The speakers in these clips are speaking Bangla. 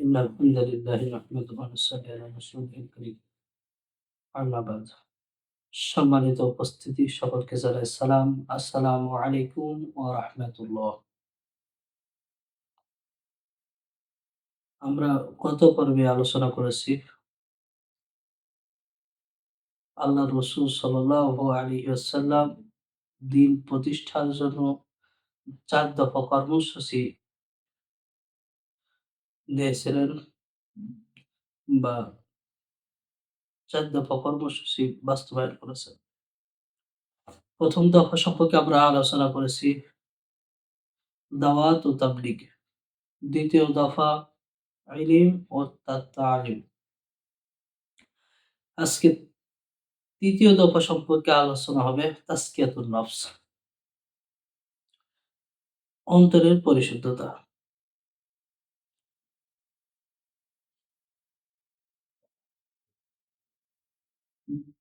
إن الحمد لله نحمده ونصلي على رسوله الكريم أما بعد সম্মানিত উপস্থিতি সকলকে জানাই সালাম আসসালামু আলাইকুম ওয়া রাহমাতুল্লাহ আমরা গত পর্বে আলোচনা করেছি আল্লাহ রসুল সাল্লাল্লাহু আলাইহি ওয়াসাল্লাম দিন প্রতিষ্ঠার জন্য চার দফা কর্মসূচি দিয়েছিলেন বা চার দফা কর্মসূচি বাস্তবায়ন করেছেন প্রথম দফা সম্পর্কে আমরা আলোচনা করেছি দাওয়াত ও তাবলিগ। দ্বিতীয় দফা ইলিম ও তালিম। আজকে তৃতীয় দফা সম্পর্কে আলোচনা হবে তাস্কিয়াতুল নফস। অন্তরের পরিশুদ্ধতা।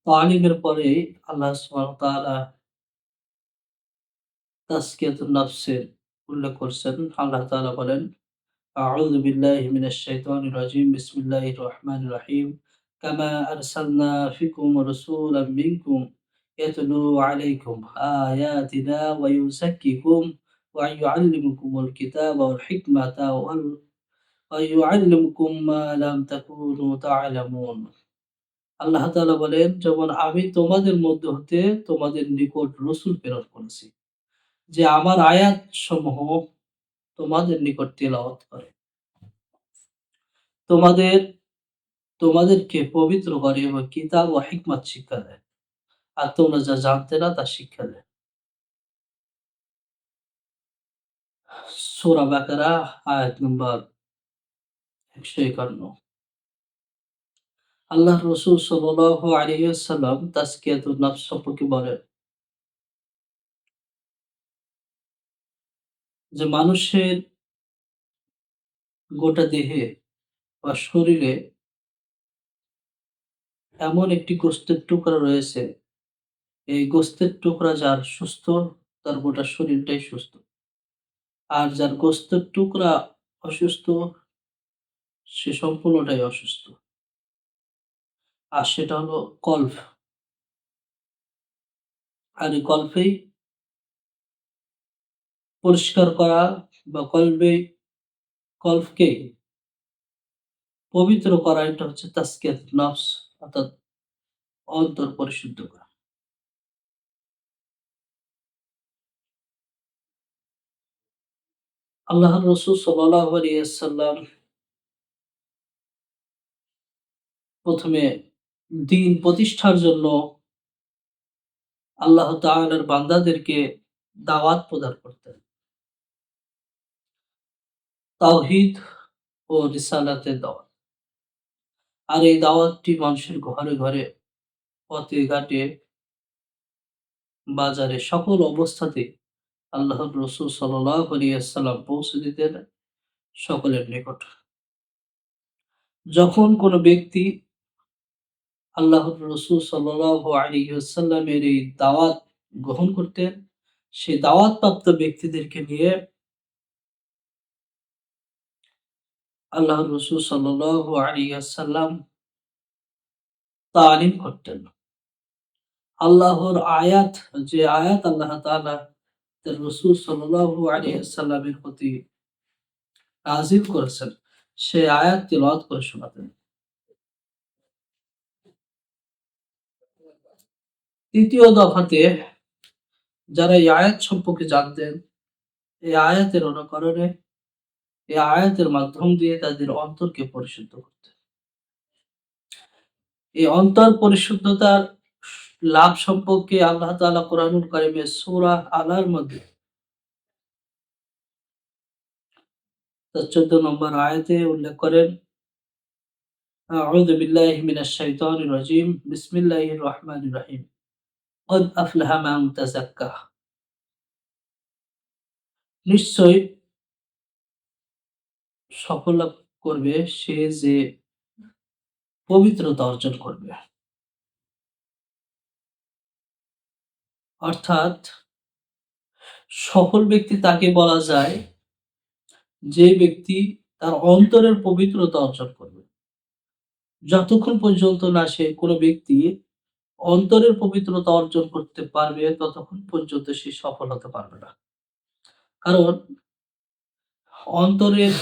তালিমের পরে আল্লাহ সুবহানাহু তাআলা তাসকিয়াতুন নফসের উল্লেখ করছেন আল্লাহ তাআলা বলেন আউযু বিল্লাহি মিনাশ শাইতানির রাজিম বিসমিল্লাহির রহমানির রহিম কামা আরসালনা ফিকুম রাসূলাম মিনকুম ইয়াতলু আলাইকুম আয়াতিনা ওয়া ইউযাক্কিকুম ওয়া ইউআল্লিমুকুমুল কিতাবা ওয়াল হিকমাতা ওয়াল ওয়া ইউআল্লিমুকুম মা লাম তাকুনু তা'লামুন আল্লাহ তালা বলেন যেমন আমি তোমাদের মধ্যে হতে তোমাদের নিকট রসুল প্রেরণ করেছি, যে আমার আয়াত সমূহ তোমাদের নিকট তেলাওয়াত করে। তোমাদের, তোমাদেরকে পবিত্র করে এবং কিতাব ও হিকমত শিক্ষা দেয়। আর তোমরা যা জানতে না তা শিক্ষা দেয়। সোরা বাকারা, আয়াত নম্বর একশো একান্ন। আল্লাহ রসুল সাল্লাল্লাহু আলাইহি ওয়াসাল্লাম তাসকিয়াতুন নফস সম্পর্কে বলেন। যে মানুষের গোটা দেহে বা শরীরে এমন একটি গোস্তের টুকরা রয়েছে, এই গোস্তের টুকরা যার সুস্থ, তার গোটা শরীরটাই সুস্থ। আর যার গোস্তের টুকরা অসুস্থ, সে সম্পূর্ণটাই অসুস্থ। আর সেটা হলো কল্ফ আর কল্পেই পরিষ্কার করা বা কলবে কল্পকে পবিত্র করা, এটা হচ্ছে তাস্কিয়াত নফস, অর্থাৎ অন্তর পরিশুদ্ধ করা। আল্লাহ রসুল সাল্লাম প্রথমে দিন প্রতিষ্ঠার জন্য আল্লাহ তাআলার বান্দাদেরকে দাওয়াত প্রদান করতেন। তাওহিদ ও রিসালাতের দাওয়াত। আর এই দাওয়াতটি মানুষের ঘরে ঘরে, পথে ঘাটে, বাজারে সকল অবস্থাতে আল্লাহর রসুল সাল্লাম পৌঁছে দিতেন সকলের নিকট। যখন কোনো ব্যক্তি আল্লাহর রসুল সাল্লাহ আলিহাসাল্লামের এই দাওয়াত গ্রহণ করতেন। সেই দাওয়াতপ্রাপ্ত ব্যক্তিদেরকে নিয়ে আল্লাহ রসুল সাল্লাহ আলিয়াসাল্লাম তালিম করতেন। আল্লাহর আয়াত, যে আয়াত আল্লাহ তালা রসুল সাল্লাহ আলিয়াসাল্লামের প্রতি নাজিল করেছেন সে আয়াত তিলত করে শোনাতেন। তৃতীয় দফাতে যারা এই আয়াত সম্পর্কে জানতেন এই আয়াতের অনুকরণে এই আয়াতের মাধ্যম দিয়ে তাদের অন্তরকে পরিশুদ্ধ করতে এই অন্তর পরিশুদ্ধতার লাভ সম্পর্কে আল্লাহ তালা কোরআনুল কারিমে সুরা আলার মধ্যে চোদ্দ নম্বর আয়াতে উল্লেখ করেন أعوذ بالله من الشيطان الرجيم بسم الله الرحمن الرحيم আফলাহা নিশ্চয় সফল করবে সে যে পবিত্রতা অর্জন করবে। অর্থাৎ সফল ব্যক্তি তাকে বলা যায় যে ব্যক্তি তার অন্তরের পবিত্রতা অর্জন করবে। যতক্ষণ পর্যন্ত না সে কোনো ব্যক্তি অন্তরের পবিত্রতা অর্জন করতে পারবে ততক্ষণ পর্যন্ত সে সফল হতে পারবে না। কারণ অন্তরের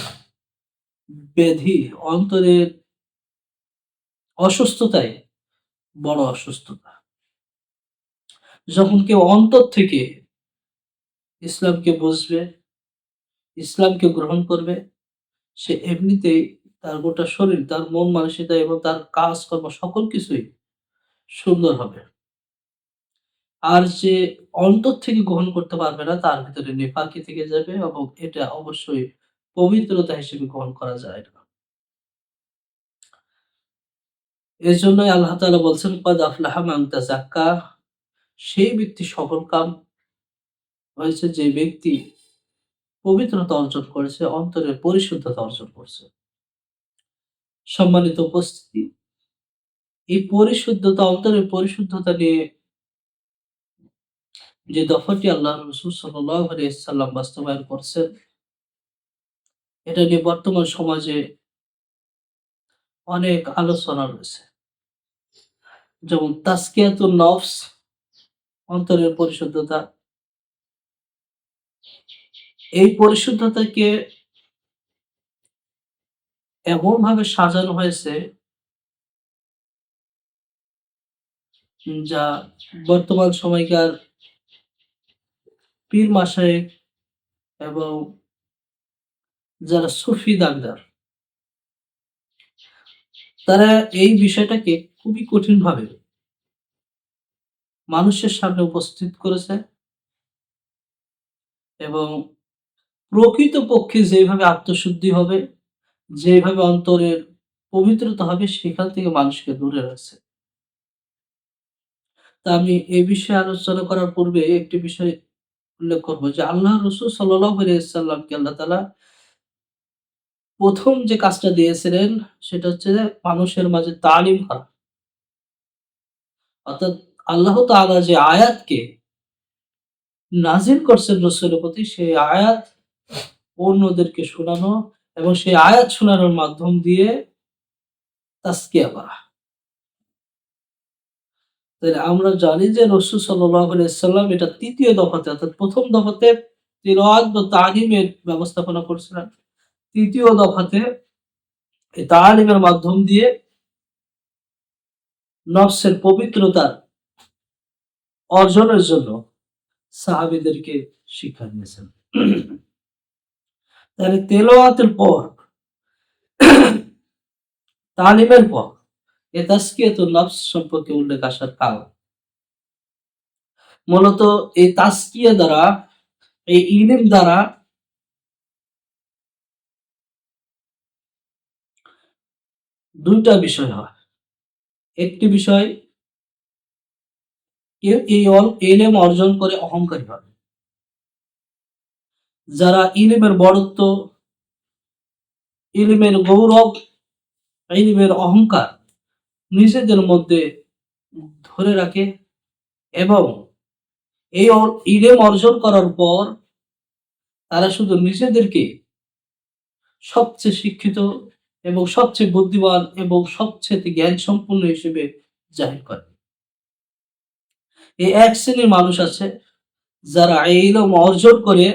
ব্যাধি, অন্তরের অসুস্থতাই বড় অসুস্থতা। যখন কেউ অন্তর থেকে ইসলামকে বুঝবে, ইসলামকে গ্রহণ করবে, সে এমনিতেই তার গোটা শরীর, তার মন মানসিকতা এবং তার কাজকর্ম সকল কিছুই সুন্দর হবে। আর যে অন্তর থেকে গ্রহণ করতে পারবে না, তার ভিতরে নেফাকি থেকে যাবে এবং এটা অবশ্যই পবিত্রতা হিসেবে গ্রহণ করা যায় না। এর জন্যই আল্লাহ তাআলা বলছেন, কদ আফলাহা তাযাক্কা সেই ব্যক্তি সফল কাম হয়েছে, যে ব্যক্তি পবিত্রতা অর্জন করেছে, অন্তরের পরিশুদ্ধতা অর্জন করছে। সম্মানিত উপস্থিতি এই পরিশুদ্ধতা, অন্তরের পরিশুদ্ধতা নিয়ে যে দফাটি আল্লাহ রসুল সাল্লাম বাস্তবায়ন করছেন, এটা নিয়ে বর্তমান সমাজে অনেক আলোচনা রয়েছে। যেমন তাস্কিয়াতুল নফস, অন্তরের পরিশুদ্ধতা। এই পরিশুদ্ধতাকে এমন ভাবে সাজানো হয়েছে যা বর্তমান সময়কার পীর মাসায়েক এবং যারা সুফি দাগদার, তারা এই বিষয়টাকে খুবই কঠিনভাবে মানুষের সামনে উপস্থিত করেছে এবং প্রকৃতপক্ষে যেভাবে আত্মশুদ্ধি হবে, যেভাবে অন্তরের পবিত্রতা হবে, সেখান থেকে মানুষকে দূরে রাখছে। তা আমি এই বিষয়ে আলোচনা করার পূর্বে একটি বিষয় উল্লেখ করব যে আল্লাহ রসুল সাল্লামকে আল্লাহ তালা প্রথম যে কাজটা দিয়েছিলেন সেটা হচ্ছে মানুষের মাঝে তালিম করা। অর্থাৎ আল্লাহ তাআলা যে আয়াতকে নাজির করছেন রসুলের প্রতি, সেই আয়াত অন্যদেরকে শোনানো এবং সেই আয়াত শোনানোর মাধ্যম দিয়ে তাস্কিয়া করা। তাহলে আমরা জানি যে রসুল সাল্লাম এটা তৃতীয় দফাতে, অর্থাৎ প্রথম দফাতে তিলাওয়াত বা তালিমের ব্যবস্থাপনা করছিলেন। তৃতীয় দফাতে এই তালিমের মাধ্যম দিয়ে নফসের পবিত্রতার অর্জনের জন্য সাহাবিদেরকে শিক্ষা দিয়েছেন। তাহলে তেলোয়াতের পর, তালিমের পর এ তাস্কিয়াতুল নফস সম্পর্কে উল্লেখ আসার কারণ মূলত এই তাস্কিয়া দ্বারা, এই ইলিম দ্বারা দুইটা বিষয় হয়। একটি বিষয়, এই ইলেম অর্জন করে অহংকারী হয়। যারা ইলিমের বড়ত্ব, ইলিমের গৌরব, ইলিমের অহংকার নিজেদের মধ্যে ধরে রাখে এবং এই ইলেম অর্জন করার পর তারা শুধু নিজেদেরকে সবচেয়ে শিক্ষিত এবং সবচেয়ে বুদ্ধিমান এবং সবচেয়ে জ্ঞান সম্পন্ন হিসেবে জাহির করে। এই এক শ্রেণির মানুষ আছে যারা ইলম অর্জন করে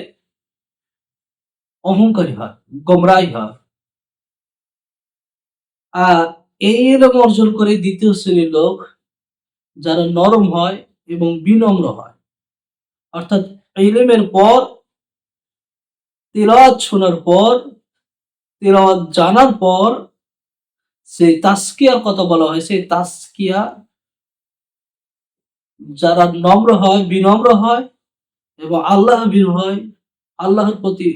অহংকারী হয় গমরাই হয়। আর এই অর্জন করে দ্বিতীয় শ্রেণির লোক যারা নরম হয় এবং বিনম্র হয়। অর্থাৎ ইলমের পর, তিলাওয়াত শোনার পর, তিলাওয়াত জানার পর সেই তাস্কিয়ার কথা বলা হয়। সেই তাস্কিয়া যারা নম্র হয়, বিনম্র হয় এবং আল্লাহ বীর হয়, আল্লাহর প্রতি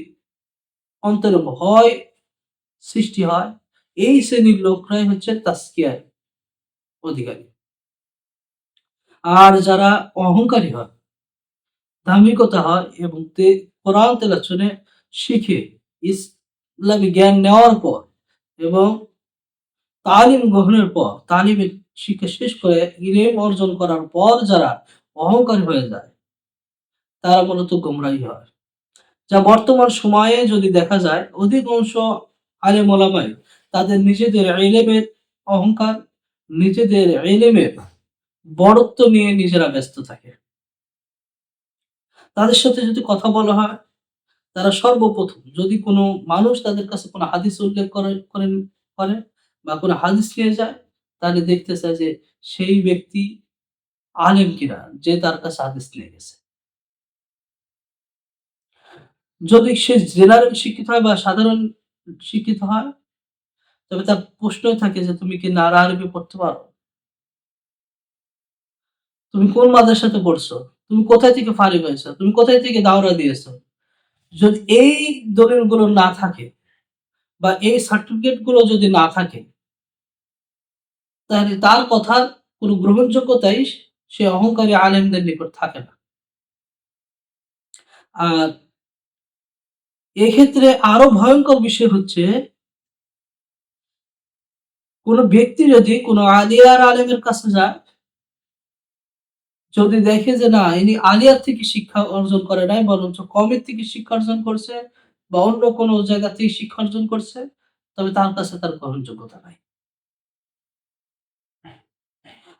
অন্তরে ভয় সৃষ্টি হয়। এই শ্রেণির লোকরাই হচ্ছে তাস্কিয়ার অধিকারী। আর যারা অহংকারী হয়, ধার্মিকতা হয় এবং কোরআন তেলা শুনে শিখে, ইসলামী জ্ঞান নেওয়ার পর এবং তালিম গ্রহণের পর, তালিমের শিক্ষা শেষ করে ইলেম অর্জন করার পর যারা অহংকারী হয়ে যায়, তারা মূলত গোমরাই হয়। যা বর্তমান সময়ে যদি দেখা যায়, অধিকাংশ আলেম ওলামাই তাদের নিজেদের এলেমের অহংকার, নিজেদের এলেমের বড়ত্ব নিয়ে নিজেরা ব্যস্ত থাকে। তাদের সাথে যদি কথা বলা হয়, তারা সর্বপ্রথম যদি কোনো মানুষ তাদের কাছে কোনো হাদিস উল্লেখ করে করেন করে বা কোনো হাদিস নিয়ে যায়, তাহলে দেখতে চায় যে সেই ব্যক্তি আলেম কিনা, যে তার কাছে হাদিস নিয়ে গেছে। যদি সে জেনারেল শিক্ষিত হয় বা সাধারণ শিক্ষিত হয় তবে তার প্রশ্ন থাকে যে, তুমি কি নারা আরবি পড়তে পারো? তুমি কোন মাদ্রাসাতে পড়ছো? তুমি কোথায় থেকে ফারিগ হয়েছো? তুমি কোথায় থেকে দাওরা দিয়েছ? যদি এই দলিলগুলো না থাকে বা এই সার্টিফিকেটগুলো যদি না থাকে, তাহলে তার কথার কোনো গ্রহণযোগ্যতাই সে অহংকারী আলেমদের নিকট থাকে না। আর এক্ষেত্রে আরও ভয়ঙ্কর বিষয় হচ্ছে কোন ব্যক্তি যদি কোনো আলিয়ার আলেমের কাছে যায়, যদি দেখে যে না, ইনি আলিয়ার থেকে শিক্ষা অর্জন করে নাই, বরঞ্চ কমের থেকে শিক্ষা অর্জন করছে বা অন্য কোনো জায়গা থেকে শিক্ষা অর্জন করছে, তবে তার কাছে তার গ্রহণযোগ্যতা নাই।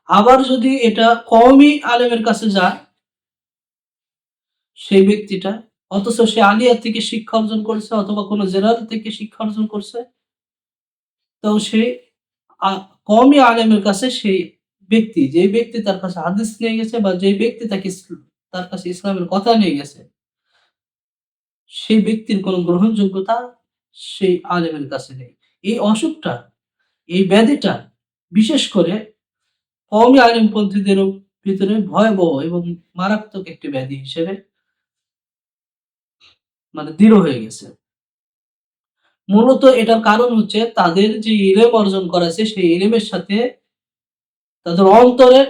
আবার যদি এটা কমই আলেমের কাছে যায়, সেই ব্যক্তিটা, অথচ সে আলিয়ার থেকে শিক্ষা অর্জন করছে অথবা কোনো জেনারেল থেকে শিক্ষা অর্জন করছে, তো সে কমই আলেমের কাছে সেই ব্যক্তি যে ব্যক্তি তার কাছে হাদিস নিয়ে গেছে বা যে ব্যক্তি তাকে তার কাছে ইসলামের কথা নিয়ে গেছে, সেই ব্যক্তির কোনো গ্রহণযোগ্যতা সেই আলেমের কাছে নেই। এই অসুখটা, এই ব্যাধিটা বিশেষ করে কমই আলেমপন্থীদের ভিতরে ভয়াবহ এবং মারাত্মক একটি ব্যাধি হিসেবে মানে দৃঢ় হয়ে গেছে। মূলত এটার কারণ হচ্ছে তাদের যে ইলেম অর্জন করেছে সেই ইলেমের সাথে তাদের অন্তরে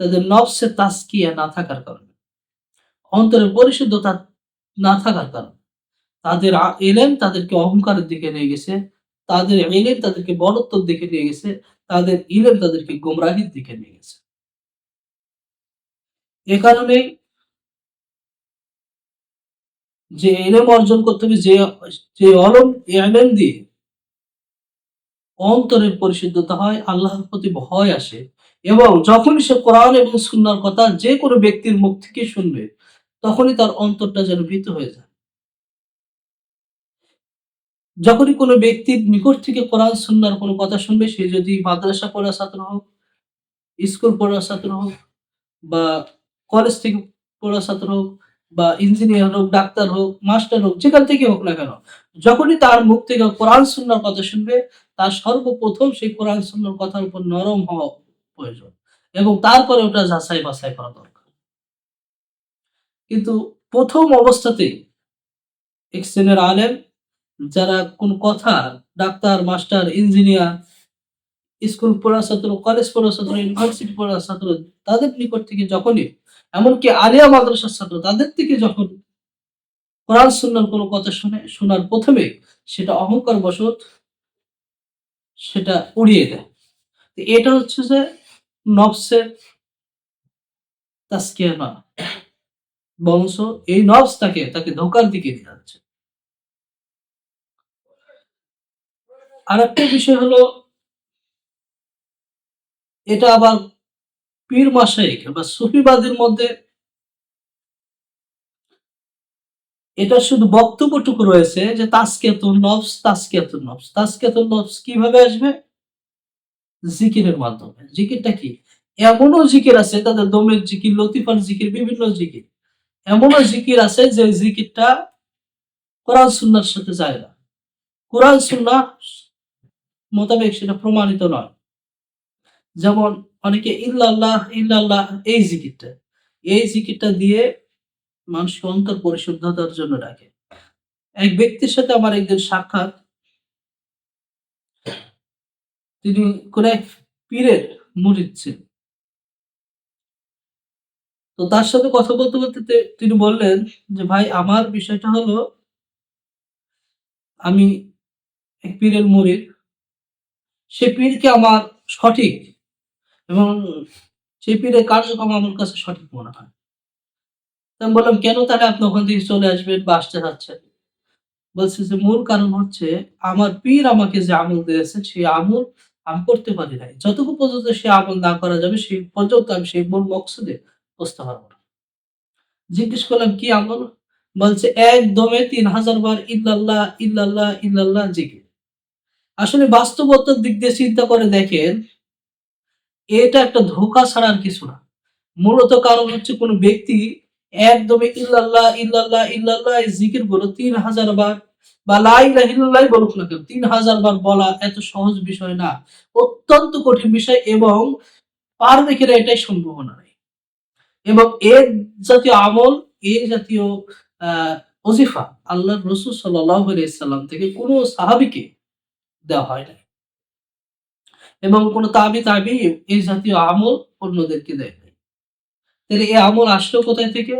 তাদের নফসে তাস্কিয়া না থাকার কারণে অন্তরের পরিশুদ্ধতা না থাকার কারণে। তাদের ইলেম তাদেরকে অহংকারের দিকে নিয়ে গেছে, তাদের ইলেম তাদেরকে বলত্বর দিকে নিয়ে গেছে, তাদের ইলেম তাদেরকে গোমরাহির দিকে নিয়ে গেছে। এ কারণে যে ইলেম অর্জন করতে হবে, যে যে অলম ইলেম দিয়ে অন্তরের পরিশুদ্ধতা হয়, আল্লাহর প্রতি ভয় আসে এবং যখন সে কোরআন এবং সুন্নার কথা যে কোনো ব্যক্তির মুখ থেকে শুনবে, তখনই তার অন্তরটা যেন ভীত হয়ে যায়। যখনই কোনো ব্যক্তির নিকট থেকে কোরআন, সুন্নার কোনো কথা শুনবে, সে যদি মাদ্রাসা পড়া ছাত্র হোক, স্কুল পড়া ছাত্র হোক বা কলেজ থেকে পড়া ছাত্র হোক বা ইঞ্জিনিয়ার হোক, ডাক্তার হোক মাস্টার হোক, যেখান থেকে হোক না কেন, যখনই তার মুখ থেকে কোরআন সুন্নার কথা শুনবে, তার সর্বপ্রথম সেই কোরআন সুন্নার কথার উপর নরম হওয়া প্রয়োজন এবং তারপরে ওটা যাচাই বাছাই করা দরকার। কিন্তু প্রথম অবস্থাতেই এক শ্রেণির আলেম যারা কোন কথা ডাক্তার মাস্টার ইঞ্জিনিয়ার স্কুল পড়া ছাত্র কলেজ পড়া ছাত্র ইউনিভার্সিটি পড়া ছাত্র, তাদের নিকট থেকে যখনই এমনকি আলিয়া মাদ্রাসার ছাত্র, তাদের থেকে যখন কোরআন, সুন্নার কোনো কথা শুনে, শোনার প্রথমে সেটা অহংকার বশত সেটা উড়িয়ে দেয়। এটা হচ্ছে যে নফসের তাস্কিয়া না। বংশ এই নফস তাকে তাকে ধোকার দিকে নিয়ে যাচ্ছে। আর একটা বিষয় হলো, এটা আবার পীর মাসাইক বা সুফিবাদের মধ্যে এটা শুধু বক্তব্যটুকু রয়েছে যে তাস্কিয়াতুন নফস তাস্কিয়াতুন নফস। তাস্কিয়াতুন নফস কীভাবে আসবে? জিকিরের মাধ্যমে। জিকিরটা কি? এমনও জিকির আছে, তাদের দমের জিকির, লতিফার জিকির, বিভিন্ন জিকির। এমনও জিকির আছে যে জিকিরটা কোরআন সুন্নার সাথে যায় না। কোরআন সুন্না মোতাবেক সেটা প্রমাণিত নয়। যেমন অনেকে ইল্লাল্লাহ ইল্লাল্লাহ, এই জিকিরটা এই জিকিরটা দিয়ে মানুষকে অন্তর পরিশুদ্ধতার জন্য ডাকে। এক ব্যক্তির সাথে আমার একদিন সাক্ষাৎ। তিনি কোন এক পীরের মুরিদ ছিলেন। তো তার সাথে কথা বলতে বলতে তিনি বললেন যে, ভাই, আমার বিষয়টা হলো, আমি এক পীরের মুরিদ। সে পীরকে আমার সঠিক এবং পীরের কার্যক্রম আমার কাছে সঠিক মনে হয় আমি বললাম কেন তাহলে আপনি ওখান থেকে চলে আসবেন বা আসতে চাচ্ছেন বলছে যে মূল কারণ হচ্ছে আমার পীর আমাকে যে আমল দিয়েছে সেই আমল আমি করতে পারি নাই। যতক্ষণ পর্যন্ত সে আমল না করা যাবে সেই পর্যন্ত আমি সেই মূল মকসদে পৌঁছতে পারব না। জিজ্ঞেস করলাম কি আমল? বলছে একদমে ৩০০০ বার ইল্লাল্লাহ, ইল্লাল্লাহ, ইল্লাল্লাহ জিকির। আসলে বাস্তবতার দিক দিয়ে চিন্তা করে দেখেন এটা একটা ধোঁকা ছাড়া আর কিছু না। মূলত কারণ হচ্ছে কোন ব্যক্তি একদমই ইল্লাল্লাহ, ইল্লাল্লাহ, ইল্লাল্লাহ এই জিকিরগুলো ৩০০০ বার বা লা ইলাহা ইল্লাল্লাহই বলুক না কেন ৩০০০ বার বলা এত সহজ বিষয় না। অত্যন্ত কঠিন বিষয় এবং পারবে কিনা এটাই সম্ভাবনা নাই। এবং এর জাতীয় আমল, এ জাতীয় আ ওজিফা আল্লাহর রাসূল আলাইহি সাল্লাম থেকে কোন সাহাবীকে দেওয়া হয় নাই। এবং কোন তাবি তাবিঈন এই জাতীয় আমল অন্যদেরকে দেয় নাই। তাহলে এই আমল আসলো কোথায় থেকে?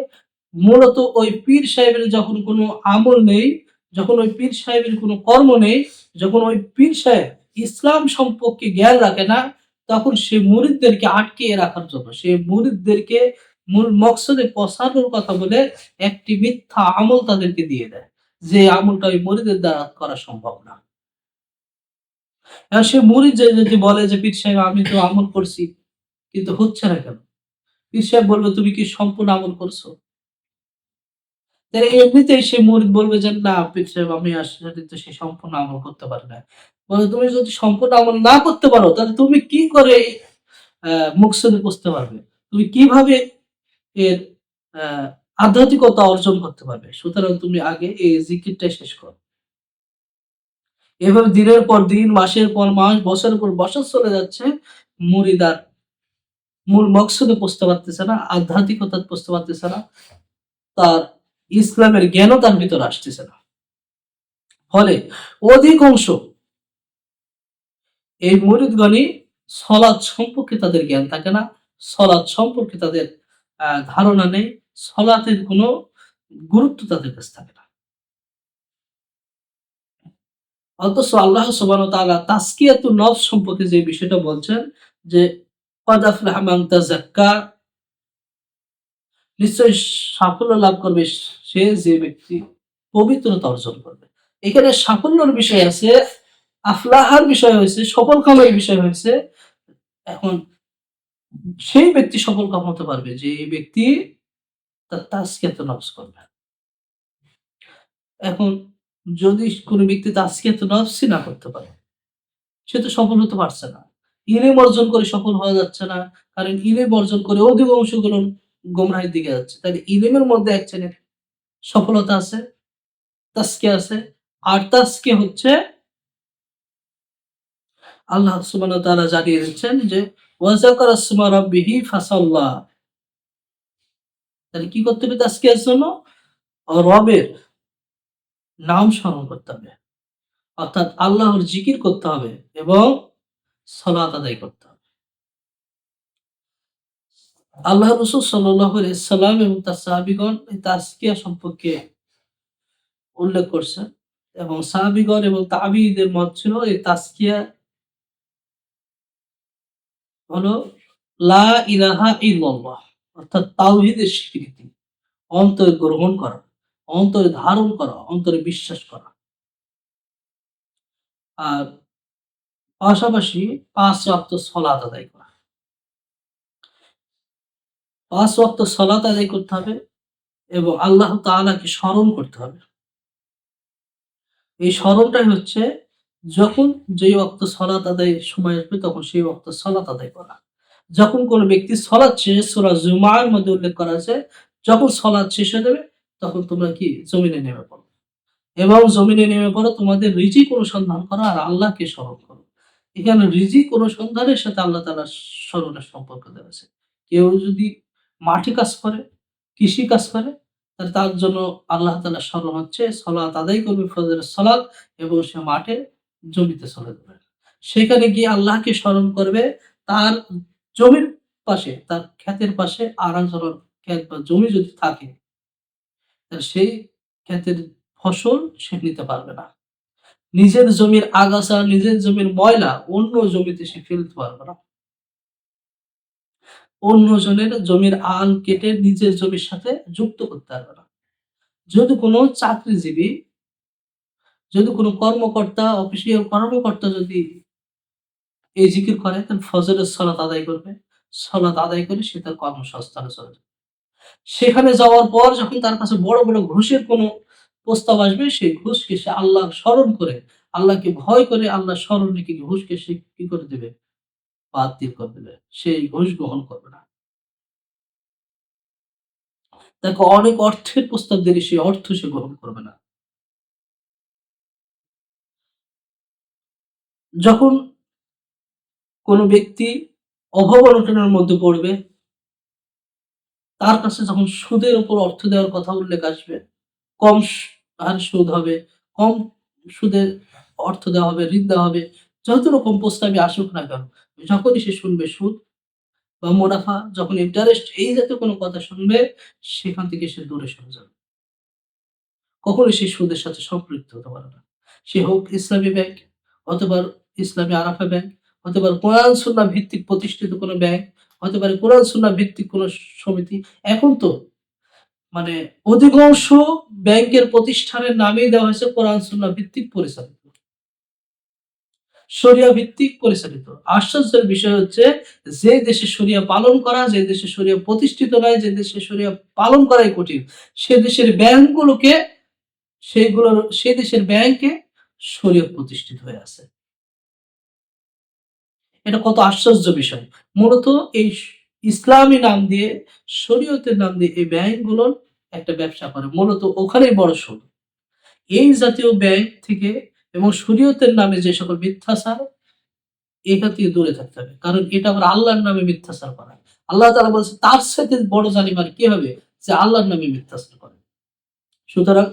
মূলত ওই পীর সাহেবের যখন কোন আমল নেই, যখন ওই পীর সাহেবের কোনো কর্ম নেই, যখন ওই পীর সাহেব ইসলাম সম্পর্কে জ্ঞান রাখে না, তখন সে মুরিদদেরকে আটকিয়ে রাখার জন্য, সে মুরিদদেরকে মূল মকসদে পৌঁছানোর কথা বলে একটি মিথ্যা আমল তাদেরকে দিয়ে দেয়। যে আমলটা ওই মুরিদের দ্বারা করা সম্ভব না। এখন সে মুরিদ যে বলে যে পীর সাহেব আমি তো আমল করছি, কিন্তু হচ্ছে না কেন? পীর সাহেব বলবে তুমি কি সম্পূর্ণ আমল করছ? এমনিতেই সে মুরিদ বলবে যে না পীর সাহেব আমি আসলে তো সে সম্পূর্ণ আমল করতে পারি না। বলে তুমি যদি সম্পূর্ণ আমল না করতে পারো তাহলে তুমি কি করে মকসদে পৌঁছতে পারবে? তুমি কীভাবে এর আধ্যাত্মিকতা অর্জন করতে পারবে? সুতরাং তুমি আগে এই জিকিরটাই শেষ করো। এভাবে দিনের পর দিন, মাসের পর মাস, বছরের পর বছর চলে যাচ্ছে। মুরিদ আর মূল মকসদে পৌঁছতে পারতেছে না, আধ্যাত্মিকতা পৌঁছতে পারতেছে না। তার ইসলামের জ্ঞানও তার ভিতরে আসতেছে না। ফলে অধিকাংশ এই মুরিদগণই সলাৎ সম্পর্কে তাদের জ্ঞান থাকে না। সলাৎ সম্পর্কে তাদের ধারণা নেই। সলাতের কোন গুরুত্ব তাদের কাছে থাকে না। অথচ আল্লাহ সুবহানাহু ওয়া তাআলা তাজকিয়াতুন নফস সম্পর্কে যে বিষয়টা বলছেন যে "ক্বাদ আফলাহা মান তাযাক্কা" নিশ্চয়ই সাফল্য লাভ করবে সে যে ব্যক্তি পবিত্রতা অর্জন করবে। এখানে সাফল্যের বিষয় আছে, আফলাহার বিষয় হয়েছে, সফলকামের বিষয় হয়েছে। এখন সেই ব্যক্তি সফলকাম হতে পারবে যে ব্যক্তি তার তাজকিয়াতুন নফস করবে। এখন যদি কোন ব্যক্তি তাজকিয়াতুন নফসই না করতে পারে, সে তো সফল হতে পারছে না। ইলম অর্জন করে সফল হওয়া যাচ্ছে না। কারণ ইলম অর্জন করে অধিকাংশগুলো গোমরাহির দিকে যাচ্ছে। তাহলে ইলমের মধ্যে এক শ্রেণির সফলতা আছে, তাস্কে আছে। আর তাস্কে হচ্ছে আল্লাহ সুবহানাহু তারা জানিয়ে দিচ্ছেন যে "ওয়া যাকারা ইসমা রাব্বিহি ফাসাল্লা" তাহলে কি করতে হবে তাজকিয়ার জন্য? রবের নাম স্মরণ করতে হবে। অর্থাৎ আল্লাহর জিকির করতে হবে এবং সলাত আদায় করতে হবে। আল্লাহ রাসূল সাল্লাম এবং তার সাহাবীগণ এই তাজকিয়া সম্পর্কে উল্লেখ করছেন এবং সাহাবীগণ এবং তাবিঈদের মত ছিল এই তাজকিয়া হলো লা ইলাহা ইল্লাল্লাহ অর্থাৎ তাওহীদের স্বীকৃতি। অন্তরে গ্রহণ করা, অন্তরে ধারণ করা, অন্তরে বিশ্বাস করা। আর পাশাপাশি ৫ ওয়াক্ত সলাত আদায় করা। ৫ ওয়াক্ত সলাত আদায় করতে হবে এবং আল্লাহ তাআলাকে স্মরণ করতে হবে। এই স্মরণটাই হচ্ছে যখন যেই ওয়াক্ত সলাত আদায়ের সময় আসবে তখন সেই ওয়াক্ত সলাত আদায় করা। যখন কোন ব্যক্তি সলাৎ শেষে জুমার মধ্যে উল্লেখ করা আছে, যখন শেষ হয়ে যাবে তখন তোমরা কি জমিনে নেমে পড়ো। এবং জমিনে নেমে পড়ো তোমাদের রিজিক অনুসন্ধান করো আর আল্লাহকে স্মরণ করো। এখানে রিজিক অনুসন্ধানের সাথে আল্লাহ তাআলার স্মরণের সম্পর্ক দেওয়া আছে। কেউ যদি মাঠে কাজ করে, কৃষি কাজ করে তাহলে তার জন্য আল্লাহ তাআলার স্মরণ হচ্ছে সলাত আদায় করবে ফজরের সলাত এবং সে মাঠে জমিতে চলে যাবে। সেখানে গিয়ে আল্লাহকে স্মরণ করবে তার জমির পাশে, তার ক্ষেতের পাশে আর একজনের ক্ষেত বা জমি যদি থাকে সেই ক্ষেতের ফসল সে নিতে পারবে না। নিজের জমির আগাছা, নিজের জমির ময়লা অন্য জমিতে সে ফেলতে পারবে না। অন্যজনের জমির আল কেটে নিজের জমির সাথে যুক্ত করতে পারবে না। যদি কোনো চাকরিজীবী যদি কোনো কর্মকর্তা অফিসিয়াল কর্মকর্তা যদি এই জিকির করে তাহলে ফজরের সলাত আদায় করবে সলাত আদায় করে সে তার কর্মসংস্থানে চলে যাবে সেখানে যাওয়ার পর যখন তার কাছে বড় বড় ঘুষের কোনো প্রস্তাব আসবে, সেই ঘুষকে সে আল্লাহ স্মরণ করে, আল্লাহকে ভয় করে আল্লাহ স্মরণ রেখে ঘুষকে সে কি করে দেবে? বাতিল করে দেবে। সেই ঘুষ গ্রহণ করবে না। তাকে অনেক অর্থের প্রস্তাব দিলে সেই অর্থ সে গ্রহণ করবে না। যখন কোনো ব্যক্তি অভাব অনটনের মধ্যে পড়বে তার কাছে যখন সুদের উপর অর্থ দেওয়ার কথা উল্লেখ আসবে, কম হারে সুদ হবে, কম সুদে অর্থ দেওয়া হবে, ঋণ দেওয়া হবে, যত রকম প্রস্তাবে আসুক না কেন, যখনই সে শুনবে সুদ বা মুনাফা, যখন ইন্টারেস্ট এই জাতীয় কোনো কথা শুনবে, সেখান থেকে সে দূরে সরে যাবে। কখনোই সে সুদের সাথে সম্পৃক্ত হতে পারে না। সে হোক ইসলামী ব্যাংক, অথবা ইসলামী আরাফা ব্যাংক, অথবা কোরআন সুন্নাহ ভিত্তিক প্রতিষ্ঠিত কোনো ব্যাংক হতে পারে কোরআন, সুন্নাহ ভিত্তিক কোনো সমিতি। এখন তো মানে অধিকাংশ ব্যাংকের প্রতিষ্ঠানের নামেই দেওয়া হয়েছে কোরআন, সুন্নাহ ভিত্তিক পরিচালিত। শরিয়া ভিত্তিক পরিচালিত। আশ্চর্যের বিষয় হচ্ছে যে দেশে শরিয়া পালন করা, যে দেশে শরিয়া প্রতিষ্ঠিত নয়, যে দেশে শরিয়া পালন করাই কঠিন, সে দেশের ব্যাংকগুলোকে, সেইগুলোর, সে দেশের ব্যাংকে শরিয়া প্রতিষ্ঠিত হয়ে আছে। এটা কত আশ্চর্য বিষয়। মূলত এই ইসলামী নাম দিয়ে, শরীয়তের নাম দিয়ে এই ব্যাংকগুলোর একটা ব্যবসা করে। মূলত ওখানেই বড় সুদ এই জাতীয় ব্যাংক থেকে এবং শরীয়তের নামে যে সকল মিথ্যাচার এখান থেকে দূরে থাকতে হবে। কারণ এটা আবার আল্লাহর নামে মিথ্যাচার করা। আল্লাহ তারা বলছে, তার সাথে বড় জালিমার কি হবে যে আল্লাহর নামে মিথ্যাচার করে? সুতরাং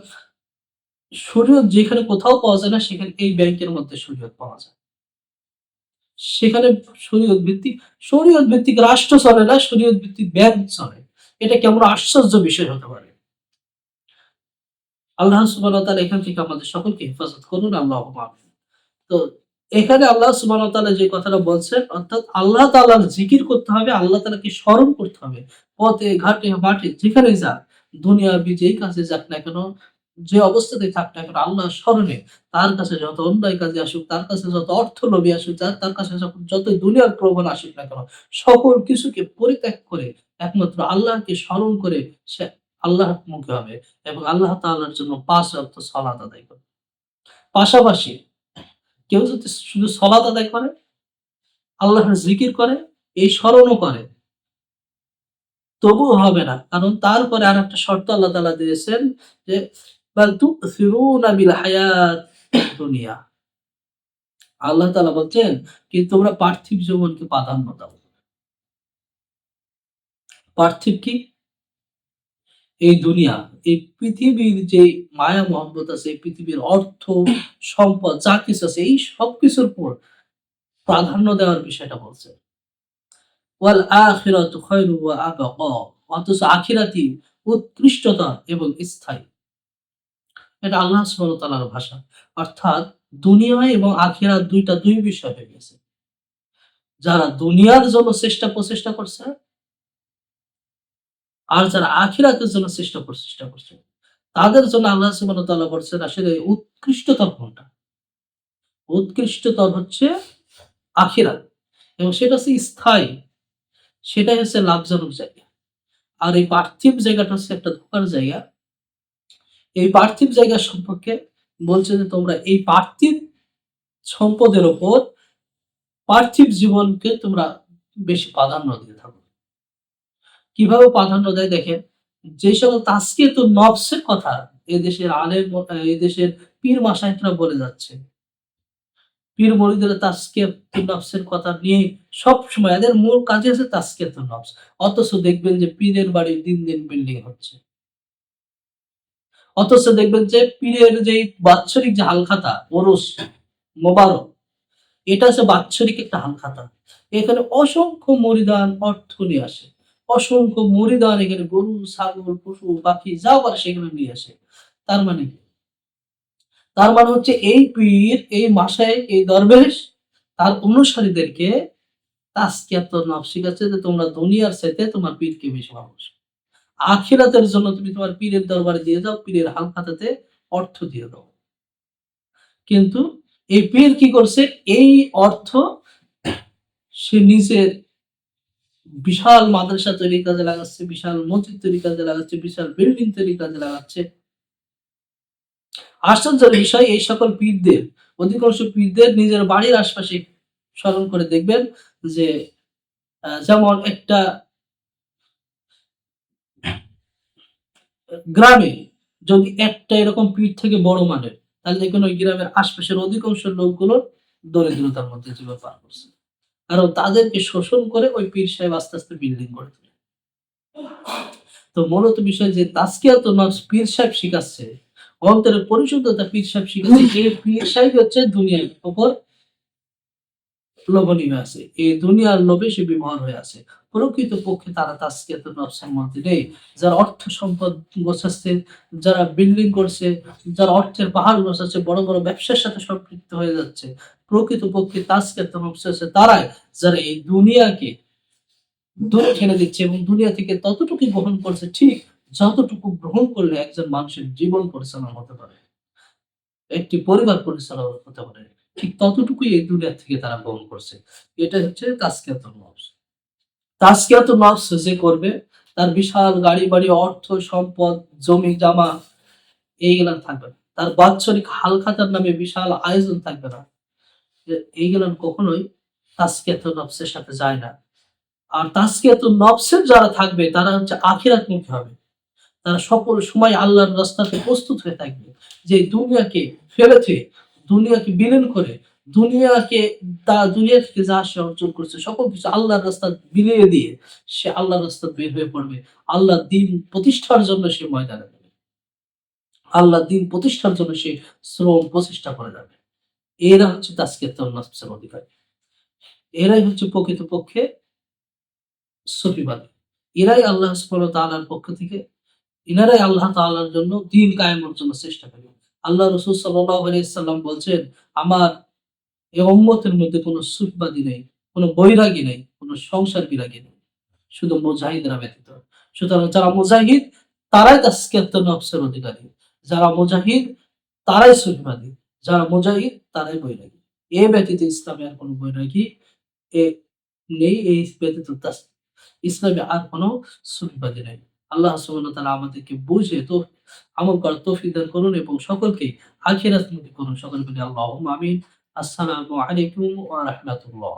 শরীয়ত যেখানে কোথাও পাওয়া যায় না, সেখানে এই ব্যাংকের মধ্যে শরীয়ত পাওয়া যায়। সেখানে শরীয়ত ভিত্তিক শরীয়ত ভিত্তিক রাষ্ট্র চলে না, শরীয়ত ভিত্তিক ব্যাংক চলে। এটা কেমন আশ্চর্য বিষয় হতে পারে? আল্লাহ ওয়া এখান থেকে আমাদের সকলকে হেফাজত করুন, আল্লাহ তো এখানে আল্লাহ ওয়া যে কথাটা বলছেন, অর্থাৎ আল্লাহ তাআলার জিকির করতে হবে, আল্লাহ তাআলাকে স্মরণ করতে হবে। পথে, ঘাটে, মাঠে যেখানে যাক দুনিয়া যেই কাছে যাক না কেন যে অবস্থাতেই থাক না কেন আল্লাহ স্মরণে তার কাছে যত অন্যায় কাজে আসুক, তার কাছে যত অর্থ লোভী আসুক, যার, তার কাছে যখন যত দুনিয়ার প্রবণ আসুক না কেন, সকল কিছুকে পরিত্যাগ করে, একমাত্র আল্লাহকে স্মরণ করে সে আল্লাহর মুখে হবে এবং আল্লাহ তাআলার জন্য পাঁচ ওয়াক্ত সালাত আদায় করে পাশাপাশি কেউ যদি শুধু সালাত আদায় করে, আল্লাহর জিকির করে, এই স্মরণও করে, তবুও হবে না। কারণ তারপরে আর একটা শর্ত আল্লাহ তাআলা দিয়েছেন যে বাল তু'থিরুনা বিল হায়াত দুনিয়া আল্লাহ তাআলা বলছেন কি, তোমরা পার্থিব জীবনকে প্রাধান্য দাও। পার্থিব কি? এই দুনিয়া, এই পৃথিবীর যে মায়া, মহব্বত আছে, এই পৃথিবীর অর্থ, সম্পদ, যা কিছু আছে, এই সবকিছুর উপর প্রাধান্য দেওয়ার বিষয়টা বলছে। ওয়াল আখিরাতু খায়রু ওয়া আবকা অথচ আখিরাতি উৎকৃষ্টতা এবং স্থায়ী। এটা আল্লাহ সুবহানাহু ভাষা। অর্থাৎ দুনিয়া এবং আখিরাত দুইটা দুই বিষয় হয়ে গেছে। যারা দুনিয়ার জন্য চেষ্টা প্রচেষ্টা করছে আর যারা আখিরাতের জন্য চেষ্টা প্রচেষ্টা করছে, তাদের জন্য আল্লাহ তাআলা বলছেন, আসলে উৎকৃষ্টতর কোনটা? উৎকৃষ্টতর হচ্ছে আখিরাত। এবং সেটা হচ্ছে স্থায়ী। সেটাই হচ্ছে লাভজনক জায়গা। আর এই পার্থিব জায়গাটা হচ্ছে একটা ধোকার জায়গা। এই পার্থিব জায়গা সম্পর্কে বলছে যে তোমরা এই পার্থিব সম্পদের ওপর পার্থিব জীবনকে তোমরা বেশি প্রাধান্য দিয়ে থাকো। কীভাবে প্রাধান্য দেয় দেখেন, যে সকল তাস্কিয়ে তো নফসের কথা এদেশের আলেম, এই দেশের পীর মাসাইকরা বলে যাচ্ছে। পীর মরিদের তাস্কিয়ে নফসের কথা নিয়ে সব সময় এদের মূল কাজে আছে তাস্কিয়ে নফস। অথচ দেখবেন যে পীরের বাড়ি দিন দিন বিল্ডিং হচ্ছে। অথচ দেখবেন যে পীরের যে বাৎসরিক যে হালখাতা, ওরস, মোবারক, এটা হচ্ছে বাৎসরিক একটা হালখাতা। এখানে অসংখ্য মরিদান অর্থ নিয়ে আসে। অসংখ্য মরিদান এখানে গরু, ছাগল, পশু, পাখি, যা পারে সেগুলো নিয়ে আসে। তার মানে? তার মানে হচ্ছে এই পীর এই মাসায় এই দরবেশ, তার অনুসারীদেরকে তাস্কিয়াত নফস শিখাচ্ছে যে তোমরা দুনিয়ার সাথে তোমার পীরকে বেশি ভালোবাসো। আখিরাতের জন্য তুমি তোমার পীরের দরবারে দিয়ে দাও, পীরের হালখাতাতে অর্থ দিয়ে দাও। কিন্তু এই পীর কি করছে? এই অর্থ সে নিজের বিশাল মাদ্রাসা তৈরির কাজে লাগাচ্ছে, বিশাল মসজিদ তৈরি কাজে লাগাচ্ছে, বিশাল বিল্ডিং তৈরি কাজে লাগাচ্ছে। আশ্চর্যের বিষয়, এই সকল পীরদের, অধিকাংশ পীরদের নিজের বাড়ির আশপাশে স্মরণ করে দেখবেন যে যেমন একটা গ্রামে যদি একটা এরকম পীর থেকে বড় মানের, তাহলে দেখবেন ওই গ্রামের আশপাশের অধিকাংশ লোকগুলো দরিদ্রতার মধ্যে জীবন পার করছে। কারণ তাদেরকে শোষণ করে ওই পীর সাহেব আস্তে আস্তে বিল্ডিং করে তোলে। তো মূলত বিষয় যে তাস্কিয়া তো নফস পীর সাহেব শিখাচ্ছে। অন্তরের পরিশুদ্ধতা পীর সাহেব শিখাচ্ছে। এই পীর সাহেব হচ্ছে দুনিয়ার উপর লোভনীয় আছে। এই দুনিয়ার লোভে সে বিমোহন হয়ে আছে। প্রকৃত পক্ষে তারা তাস্কিয়া তো নফসের মধ্যে নেই যারা অর্থ সম্পদ গোছাচ্ছে, যারা বিল্ডিং করছে, যারা অর্থের পাহাড় গোছাচ্ছে, বড় বড় ব্যবসার সাথে সম্পৃক্ত হয়ে যাচ্ছে, প্রকৃত পক্ষে তাস্কিয়া তো নফস আছে তারাই যারা এই দুনিয়াকে দূরে ঠেলে দিচ্ছে এবং দুনিয়া থেকে ততটুকু গ্রহণ করছে, ঠিক যতটুকু গ্রহণ করলে একজন মানুষের জীবন পরিচালনা হতে পারে। একটি পরিবার পরিচালনা হতে পারে। ঠিক ততটুকুই এই দুনিয়া থেকে তারা গ্রহণ করছে। এটা হচ্ছে তাস্কিয়াত নফস তাস্কিয়াত নফস যে করবে, তার বিশাল গাড়ি বাড়ি, অর্থ, সম্পদ, জমি, জামা, এইগুলা থাকবে না। তার বাৎসরিক হালখাতার নামে বিশাল আয়োজন থাকবে না। এইগুলা কখনোই তাস্কিয়াত নফসের সাথে যায় না। আর তাস্কিয়াত নফসের যারা থাকবে, তারা হচ্ছে আখিরাত মুখী হবে। তারা সকল সময় আল্লাহর রাস্তাতে প্রস্তুত হয়ে থাকবে। যে দুনিয়াকে ফেলে থুয়ে দুনিয়াকে বিলীন করে, দুনিয়াকে তা দুনিয়া থেকে যা সে অর্জন করছে, সকল কিছু আল্লাহর রাস্তা বিলিয়ে দিয়ে সে আল্লাহর রাস্তা বের হয়ে পড়বে। আল্লাহ দিন প্রতিষ্ঠার জন্য সে ময়দানে যাবে। আল্লাহ দিন প্রতিষ্ঠার জন্য সে শ্রম প্রচেষ্টা করে যাবে। এরা হচ্ছে তাস্কিয়াত নফসের অধিকারী। এরাই হচ্ছে প্রকৃতপক্ষে সফিবাদী। এরাই আল্লাহ ওয়া তাআলার পক্ষ থেকে, এনারাই আল্লাহ তাআলার জন্য দিন কায়েমের জন্য চেষ্টা করে। আল্লাহ রসুল সাল্লাম বলছেন, আমার এই উম্মতের মধ্যে কোনো সুফবাদী নেই, কোনো বৈরাগী নেই, কোনো সংসার বিরাগী নেই, শুধু মুজাহিদরা ব্যতীত। সুতরাং যারা মুজাহিদ, তারাই তাস্কিয়াত নফসের অধিকারী। যারা মুজাহিদ, তারাই সুফবাদী। যারা মুজাহিদ, তারাই বৈরাগী। এ ব্যতীত ইসলামে আর কোনো বৈরাগী এ নেই, এই ব্যতীত ইসলামে আর কোনো সুফবাদী নেই। আল্লাহ সুবহানাহু আমাদেরকে বুঝে তো আমল করার তৌফিক দান করুন এবং সকলকে আখিরাত মুখী করুন। সকলকে বলি আল্লাহুম্মা আমিন। আসসালামু আলাইকুম ওয়া রাহমাতুল্লাহ।